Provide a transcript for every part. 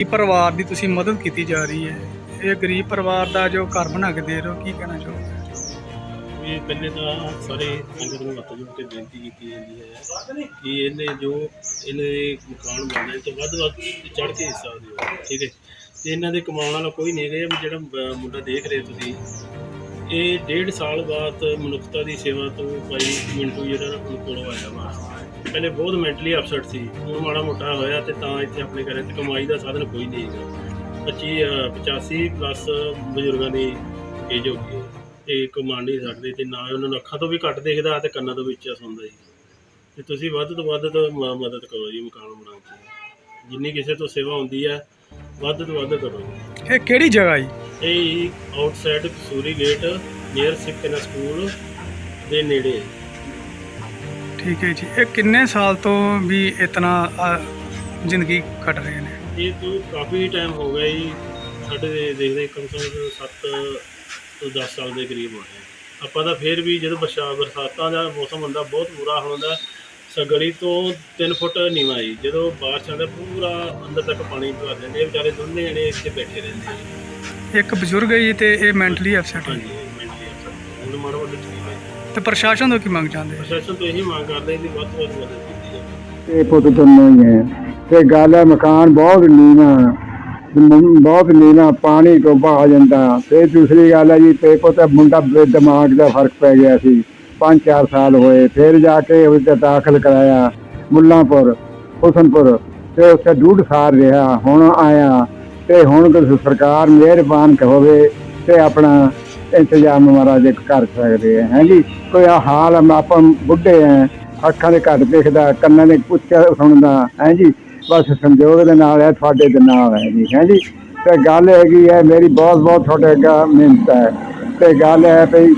ਗਰੀਬ ਪਰਿਵਾਰ ਦੀ ਤੁਸੀਂ ਮਦਦ ਕੀਤੀ ਜਾ ਰਹੀ ਹੈ। ਇਹ ਗਰੀਬ ਪਰਿਵਾਰ ਦਾ ਜੋ ਘਰ ਬਣਾ ਕੇ ਦੇ ਰਹੇ ਹੋ, ਕੀ ਕਹਿਣਾ ਚਾਹੋਗੇ? ਇਹ ਪਹਿਲੇ ਤਾਂ ਸਾਰੇ ਸੰਗਤ ਨੂੰ ਹੱਥ ਜੋੜ ਕੇ ਬੇਨਤੀ ਕੀਤੀ ਜਾਂਦੀ ਹੈ ਕਿ ਇਹਨੇ ਜੋ ਇਹਨੇ ਮਕਾਨ ਬਣਾਏ ਤੋਂ ਵੱਧ ਵੱਧ ਚੜ ਕੇ ਹਿੱਸਾ ਦਿਓ, ਠੀਕ ਹੈ। ਤੇ ਇਹਨਾਂ ਦੇ ਕਮਾਉਣ ਵਾਲਾ ਕੋਈ ਨਹੀਂ ਹੈਗਾ ਜਿਹੜਾ ਮੁੰਡਾ ਦੇਖ ਰਹੇ ਤੁਸੀਂ। ਇਹ ਡੇਢ ਸਾਲ ਬਾਅਦ ਮਨੁੱਖਤਾ ਦੀ ਸੇਵਾ ਤੋਂ ਭਾਈ ਮਿੰਟੂ ਜਿਹੜਾ ਨਾ ਕੋਲੋਂ ਆਇਆ ਵਾ। ਪਹਿਲੇ ਬਹੁਤ ਮੈਂਟਲੀ ਅਪਸੈਟ ਸੀ। ਹੁਣ ਮਾੜਾ ਮੋਟਾ ਹੋਇਆ ਤੇ ਤਾਂ ਇੱਥੇ ਆਪਣੇ ਘਰੇ ਤੇ ਕਮਾਈ ਦਾ ਸਾਧਨ ਕੋਈ ਨਹੀਂ ਹੈਗਾ। 25 ਅ, 85 ਪਲੱਸ ਬਜ਼ੁਰਗਾਂ ਦੀ ਏਜ ਹੋ ਗਈ ਤੇ ਕਮਾ ਨਹੀਂ ਸਕਦੇ ਤੇ ਨਾ ਉਹਨਾਂ ਨੂੰ ਅੱਖਾਂ ਤੋਂ ਵੀ ਘੱਟ ਦਿਖਦਾ ਤੇ ਕੰਨਾਂ ਤੋਂ ਵੀ ਉੱਚਾ ਸੁਣਦਾ ਜੀ। ਤੇ ਤੁਸੀਂ ਵੱਧ ਤੋਂ ਵੱਧ ਤੋਂ ਮਦਦ ਕਰੋ ਜੀ ਮਕਾਨ ਬਣਾਉਣ 'ਚ। ਜਿੰਨੀ ਕਿਸੇ ਤੋਂ ਸੇਵਾ ਹੁੰਦੀ ਹੈ ਵੱਧ ਤੋਂ ਵੱਧ ਕਰੋ ਇਹ ਕਿਹੜੀ ਜਗ੍ਹਾ ਜੀ? ਇਹ outside Kasuri gate near Sikhna school ਦੇ ਨੇੜੇ ਹੈ। ਠੀਕ ਹੈ ਜੀ। ਇਹ ਕਿੰਨੇ ਸਾਲ ਤੋਂ ਵੀ ਇਤਨਾ ਅ, ਜ਼ਿੰਦਗੀ ਕੱਟ ਰਹੇ ਨੇ? ਇਹ ਤੋਂ ਕਾਫੀ ਟਾਈਮ ਹੋ ਗਿਆ ਜੀ। ਸਾਡੇ ਦੇਖਦੇ ਕਮ ਸੇ ਕਮ 7 ਤੋਂ 10 ਸਾਲ ਦੇ ਕਰੀਬ ਹੋ ਗਏ। ਆਪਾਂ ਤਾਂ ਫਿਰ ਵੀ ਜਦੋਂ ਬਰਸਾ ਬਰਸਾਤਾਂ ਦਾ ਮੌਸਮ ਹੁੰਦਾ ਬਹੁਤ ਬੁਰਾ ਹੁੰਦਾ। ਸਗਲੀ ਤੋਂ 3 ਫੁੱਟ ਨੀਵਾਂ ਜੀ। ਜਦੋਂ ਬਾਰਿਸ਼ ਆਉਂਦਾ ਪੂਰਾ ਅੰਦਰ ਤੱਕ ਪਾਣੀ ਭਰ ਜਾਂਦਾ ਇਹ ਵਿਚਾਰੇ ਦੋਨੇ ਜਣੇ ਇੱਥੇ ਬੈਠੇ ਰਹਿੰਦੇ ਆ ਜੀ। ਇੱਕ ਬਜ਼ੁਰਗ ਹੈ ਜੀ ਤੇ ਇਹ ਮੈਂਟਲੀ ਅਪਸੈਟ ਹੈ। ਹਾਂਜੀ ਮੈਂਟਲੀ ਅਫਸਰ ਹੁਣ ਮਾੜਾ ਮੋਟਾ ਠੀਕ ਹੈ। ਤੇ ਪ੍ਰਸ਼ਾਸਨ ਤੋਂ ਕੀ ਮੰਗ ਚਾਹੁੰਦੇ? ਪ੍ਰਸ਼ਾਸਨ ਤੋਂ ਇਹੀ ਮੰਗ ਕਰਦੇ ਕਿ ਵੱਧ ਤੋਂ ਵੱਧ ਮਦਦ ਕੀਤੀ ਜਾਵੇ। ਇਹ ਪੁੱਤ ਦੋਨੋਂ ਹੀ ਹੈ। ਤੇ ਗੱਲ ਹੈ ਮਕਾਨ ਬਹੁਤ ਨੀਵਾਂ ਬਹੁਤ ਨੀਵਾਂ ਪਾਣੀ ਤੋਂ ਬਹਾ ਜਾਂਦਾ। ਤੇ ਦੂਸਰੀ ਗੱਲ ਹੈ ਜੀ ਤੇ ਪੁੱਤ ਮੁੰਡਾ ਦੇ ਦਿਮਾਗ ਦਾ ਫ਼ਰਕ ਪੈ ਗਿਆ ਸੀ। 5-4 ਸਾਲ ਹੋਏ ਫਿਰ ਜਾ ਕੇ ਉਹਦੇ ਦਾਖਲ ਕਰਾਇਆ ਮੁੱਲਾਂਪੁਰ ਹੁਸਨਪੁਰ। ਤੇ ਉੱਥੇ ਡੂਢ ਸਾਲ ਰਿਹਾ ਹੁਣ ਆਇਆ। ਤੇ ਹੁਣ ਕੋਈ ਸਰਕਾਰ ਮਿਹਰਬਾਨ ਹੋਵੇ ਤੇ ਆਪਣਾ ਇੰਤਜ਼ਾਮ ਮਹਾਰਾਜ ਇੱਕ ਕਰ ਸਕਦੇ ਹੈ ਜੀ? ਕੋਈ ਆ ਹਾਲ ਆ, ਆਪਾਂ ਬੁੱਢੇ ਆ ਅੱਖਾਂ ਦੇ ਘੱਟ ਦੇਖਦਾ ਕੰਨਾਂ ਦੇ ਉੱਚਾ ਸੁਣਦਾ ਹੈ ਜੀ? ਬਸ ਸੰਜੋਗ ਦੇ ਨਾਲ ਹੈ ਤੁਹਾਡੇ ਦੇ ਨਾਲ ਹੈ ਜੀ ਹੈ ਜੀ? ਤੇ ਗੱਲ ਹੈਗੀ ਹੈ ਮੇਰੀ ਬਹੁਤ ਬਹੁਤ ਤੁਹਾਡੇ ਅੱਗੇ ਮਿਹਨਤ ਹੈ। ਤੇ ਗੱਲ ਹੈ ਭਈ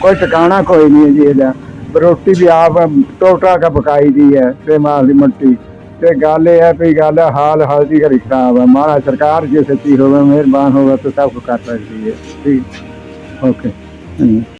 ਕੋਈ ਟਿਕਾਣਾ ਕੋਈ ਨਹੀਂ ਹੈ ਜੀ ਇਹਦਾ। ਰੋਟੀ ਵੀ ਆਪ ਟੋਟਾ ਕਾ ਪਕਾਈ ਦੀ ਹੈ ਤੇ ਮਾਲ ਦੀ ਮੱਟੀ ਤੇ ਗੱਲ ਇਹ ਹੈ ਵੀ ਗੱਲ ਹਾਲ ਹਾਲ ਦੀ ਘੜੀ ਖਰਾਬ ਹੈ। ਮਹਾਰਾਜ ਸਰਕਾਰ ਜੇ ਸੱਚੀ ਹੋਵੇ ਮਿਹਰਬਾਨ ਹੋਵੇ ਤਾਂ ਸਭ ਕੁਝ ਕਰ ਸਕਦੀ ਹੈ। ਠੀਕ। Okay. Anyway.